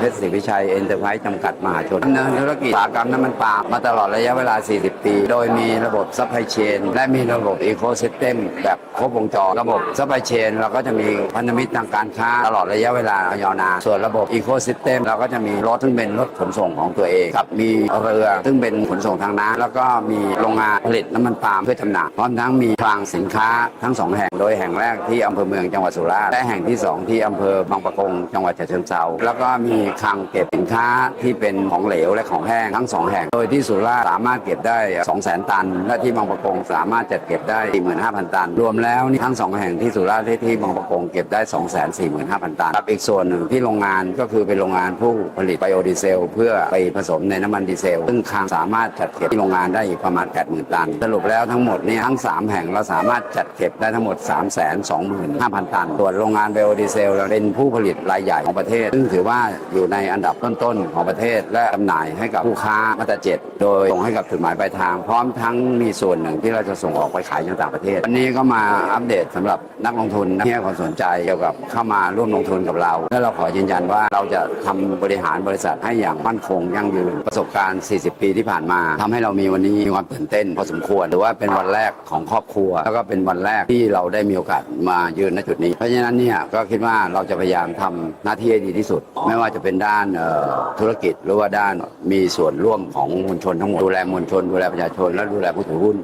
เพชรศรีวิชัยเอ็นเตอร์ไพรส์จำกัดมหาชนดำเนินธุรกิจอุตสาหกรรมน้ำมันปาล์มมาตลอดระยะเวลา 40 ปี โดยมีระบบซัพพลายเชนและมีระบบอีโค y ิสเต็มแบบครบวงจร ระบบซัพพลายเชนเราก็จะมีพันธมิตรทางการค้าตลอดระยะเวลายาวนาน ส่วนระบบอีโค y ิสเต็มเราก็จะมีรถซึ่งเป็นรถขนส่งของตัวเองกับมีเรือซึ่งเป็นขนส่งทางน้ำแล้วก็มีโรงงานผลิตน้ำมันปาล์มเพื่อจำหน่ายพร้อมทั้งมีคลังสินค้าทั้งสองแห่ง โดยแห่งแรกที่อำเภอเมืองจังหวัดสุราษฎร์และแห่งที่สองที่อำเภอบางปะกงจังหวัดฉะเชิงเทราแล้วก็มีคลังเก็บสินค้าที่เป็นของเหลวและของแห้งทั้งสองแห่ง โดยที่สุราษฎร์สามารถเก็บได้ 200,000 ตัน และที่บางประกงสามารถจัดเก็บได้ 45,000 ตัน รวมแล้วนี่ทั้งสองแห่งที่สุราษฎร์ที่ที่บางประกงเก็บได้ 245,000 ตันตับอีกส่วนหนึ่งที่โรงงานก็คือเป็นโรงงานผู้ผลิตไบโอดีเซล เพื่อไปผสมในน้ำมันดีเซล ซึ่งคลังสามารถจัดเก็บที่โรงงานได้อีกประมาณ 80,000 ตัน สรุปแล้วทั้งหมดนี่ทั้ง 3 แห่งเราสามารถจัดเก็บได้ทั้งหมด 325,000 ตัน ส่วนโรงงานไบโอดีเซลเราเป็นผู้ผลิตรายใหญ่ของประเทศ ซึ่งถือว่าอยูู่่ในอันดับต้นๆของประเทศ และจำหน่ายให้กับผู้ค้ามาตราเจ็ดโดยส่งให้กับจุดหมายปลายทาง พร้อมทั้งมีส่วนหนึ่งที่เราจะส่งออกไปขายยังต่างประเทศ วันนี้ก็มาอัปเดตสำหรับนักลงทุนที่ให้ความสนใจเกี่ยวกับเข้ามาร่วมลงทุนกับเรา และเราขอยืนยันว่าเราจะทำบริหารบริษัทให้อย่างมั่นคงยั่งยืนประสบการณ์ 40 ปีที่ผ่านมาทำให้เรามีวันนี้มีความตื่นเต้นพอสมควรหรือว่าเป็นวันแรกของครอบครัว แล้วก็เป็นวันแรกที่เราได้มีโอกาสมายืนณจุดนี้ เพราะฉะนั้นเนี่ยก็คิดว่าเราจะพยายามทำหน้าที่ให้ดีที่สุด ไม่ว่าจะเป็นด้านด้านธุรกิจหรือว่าด้านมีส่วนร่วมของมวลชนทั้งหมดดูแลมวลชนดูแลประชาชนและดูแลผู้ถือหุ้น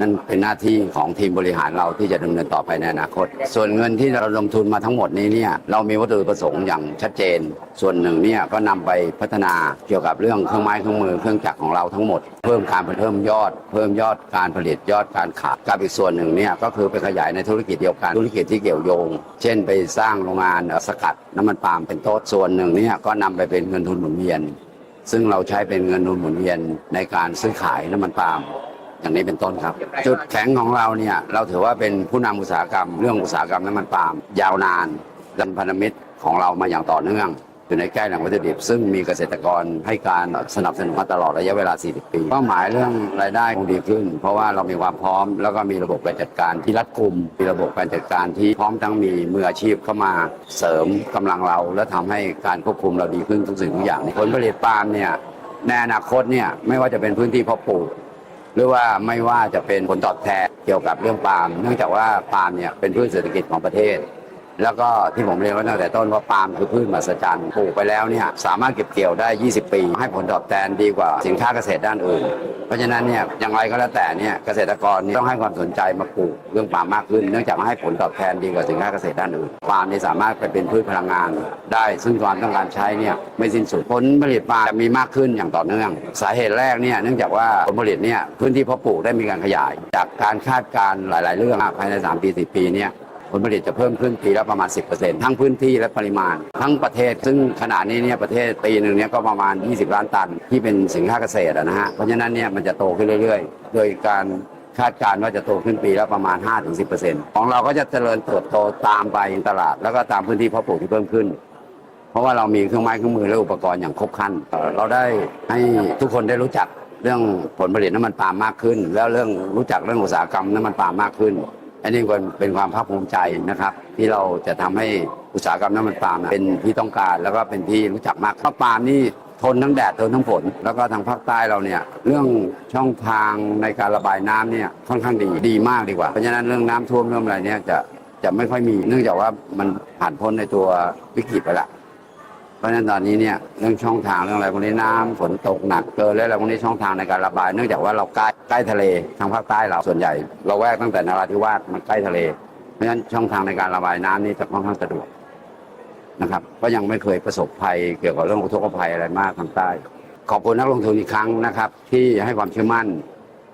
นั่นเป็นหน้าที่ของทีมบริหารเราที่จะดำเนินต่อไปในอนาคต ส่วนเงินที่เราลงทุนมาทั้งหมดนี้เนี่ยเรามีวัตถุประสงค์อย่างชัดเจน ส่วนหนึ่งเนี่ยก็นำไปพัฒนาเกี่ยวกับเรื่องเครื่องไม้เครื่องมือเครื่องจักรของเราทั้งหมด เพิ่มการเพิ่มยอด เพิ่มยอดการผลิตยอดการขายกับอีกส่วนหนึ่งเนี่ยก็คือไปขยายในธุรกิจเดียวกันธุรกิจที่เกี่ยวโยง เช่น ไปสร้างโรงงานสกัดน้ำมันปาล์มเป็นต้นส่วนหนึ่งเนี่ยก็นำไปเป็นเงินทุนหมุนเวียน ซึ่งเราใช้เป็นเงินทุนหมุนเวียนในการซื้อขายน้ำมันปาล์ม อย่างนี้เป็นต้นครับ จุดแข็งของเราเนี่ยเราถือว่าเป็นผู้นำอุตสาหกรรม เรื่องอุตสาหกรรมน้ำมันปาล์มยาวนานดันพันธมิตรของเรามาอย่างต่อเนื่องอยู่ในใกล้แหล่งวัตถุดิบ ซึ่งมีเกษตรกรให้การสนับสนุนมาตลอดระยะเวลา 40 ปี เป้าหมายเรื่องรายได้คงดีขึ้น เพราะว่าเรามีความพร้อม แล้วก็มีระบบการจัดการที่รัดกุม มีระบบการจัดการที่พร้อมทั้งมีมืออาชีพเข้ามาเสริมกำลังเรา และทำให้การควบคุมเราดีขึ้นทุกสิ่งทุกอย่างผลผลิตปาล์มเนี่ยในอนาคตเนี่ยไม่ว่าจะเป็นพื้นที่เพาะปลูก หรือว่าไม่ว่าจะเป็นผลตอบแทนเกี่ยวกับเรื่องปาล์มเนื่องจากว่าปาล์มเนี่ยเป็นพืชเศรษฐกิจของประเทศ แล้วก็ที่ผมเรียนไว้ตั้งแต่ต้นว่าปาล์มคือพืชมหัศจรรย์ปลูกไปแล้วเนี่ยสามารถเก็บเกี่ยวได้ 20 ปี ให้ผลตอบแทนดีกว่าสินค้าเกษตรด้านอื่น เพราะฉะนั้นเนี่ยอย่างไรก็แล้วแต่เนี่ยเกษตรกรเนี่ยต้องให้ความสนใจมาปลูกเรื่องปาล์มมากขึ้น เนื่องจากว่าให้ผลตอบแทนดีกว่าสินค้าเกษตรด้านอื่นปาล์มเนี่ยสามารถไปเป็นพืชพลังงาน ได้ซึ่งความต้องการใช้เนี่ยไม่สิ้นสุดผลผลิตปาล์มจะมีมากขึ้นอย่างต่อเนื่อง สาเหตุแรกเนี่ยเนื่องจากว่าผลผลิตเนี่ยพื้นที่เพาะปลูกได้มีการขยาย จากการคาดการณ์หลาย ๆ เรื่องภายใน 3 ปี 10 ปีเนี่ย ผลผลิตจะเพิ่มขึ้นปีละประมาณ 10%ทั้งพื้นที่และปริมาณ ทั้งประเทศ ซึ่งขณะนี้เนี่ยประเทศปีหนึ่งเนี่ยก็ประมาณ 20 ล้านตัน ที่เป็นสินค้าเกษตรนะฮะเพราะฉะนั้นเนี่ยมันจะโตขึ้นเรื่อย ๆ โดยการคาดการณ์ว่าจะโตขึ้นปีละประมาณ 5-10%ของเราก็จะเจริญเติบโตตามไปตลาด แล้วก็ตามพื้นที่เพาะปลูกที่เพิ่มขึ้น เพราะว่าเรามีเครื่องไม้เครื่องมือและอุปกรณ์อย่างครบครันเอ่อเราได้ให้ทุกคนได้รู้จักเรื่องผลผลิตน้ำมันปาล์มมากขึ้น แล้วเรื่องรู้จักเรื่องอุตสาหกรรมน้ำมันปาล์มมากขึ้น อันนี้เป็นความภาคภูมิใจนะครับ ที่เราจะทำให้อุตสาหกรรมน้ำมันปาล์มเป็นที่ต้องการแล้วก็เป็นที่รู้จักมากเพราะปาล์มนี่ทนทั้งแดดทนทั้งฝนแล้วก็ทางภาคใต้เราเนี่ยเรื่องช่องทางในการระบายน้ำเนี่ยค่อนข้างดีดีมากดีกว่าเพราะฉะนั้นเรื่องน้ำท่วมเรื่องอะไรเนี่ยจะจะไม่ค่อยมีเนื่องจากว่ามันผ่านพ้นในตัววิกฤตไปละ เพราะฉะนั้นตอนนี้เนี่ยเรื่องช่องทางเรื่องอะไรพวกนี้น้ำฝนตกหนักเกินแล้วอะไรพวกนี้ช่องทางในการระบาย เนื่องจากว่าเราใกล้ใกล้ทะเลทางภาคใต้เราส่วนใหญ่ เราแวกตั้งแต่นราธิวาสมันใกล้ทะเล เพราะฉะนั้นช่องทางในการระบายน้ำนี่จะค่อนข้างสะดวกนะครับ ก็ยังไม่เคยประสบภัยเกี่ยวกับเรื่องอุทกภัยอะไรมากทางใต้ ขอบคุณนักลงทุนอีกครั้งนะครับ ที่ให้ความเชื่อมั่น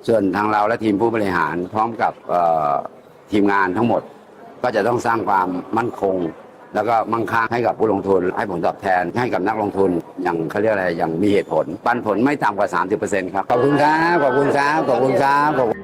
ส่วนทางเราและทีมผู้บริหารพร้อมกับเอ่อทีมงานทั้งหมด ก็จะต้องสร้างความมั่นคง แล้วก็มั่งคั่งให้กับผู้ลงทุน ให้ผลตอบแทนให้กับนักลงทุนอย่างเขาเรียกอะไรอย่างมีเหตุผล ปันผลไม่ต่ำกว่า 30%ครับ ขอบคุณครับ ขอบคุณครับ ขอบคุณครับขอบคุณ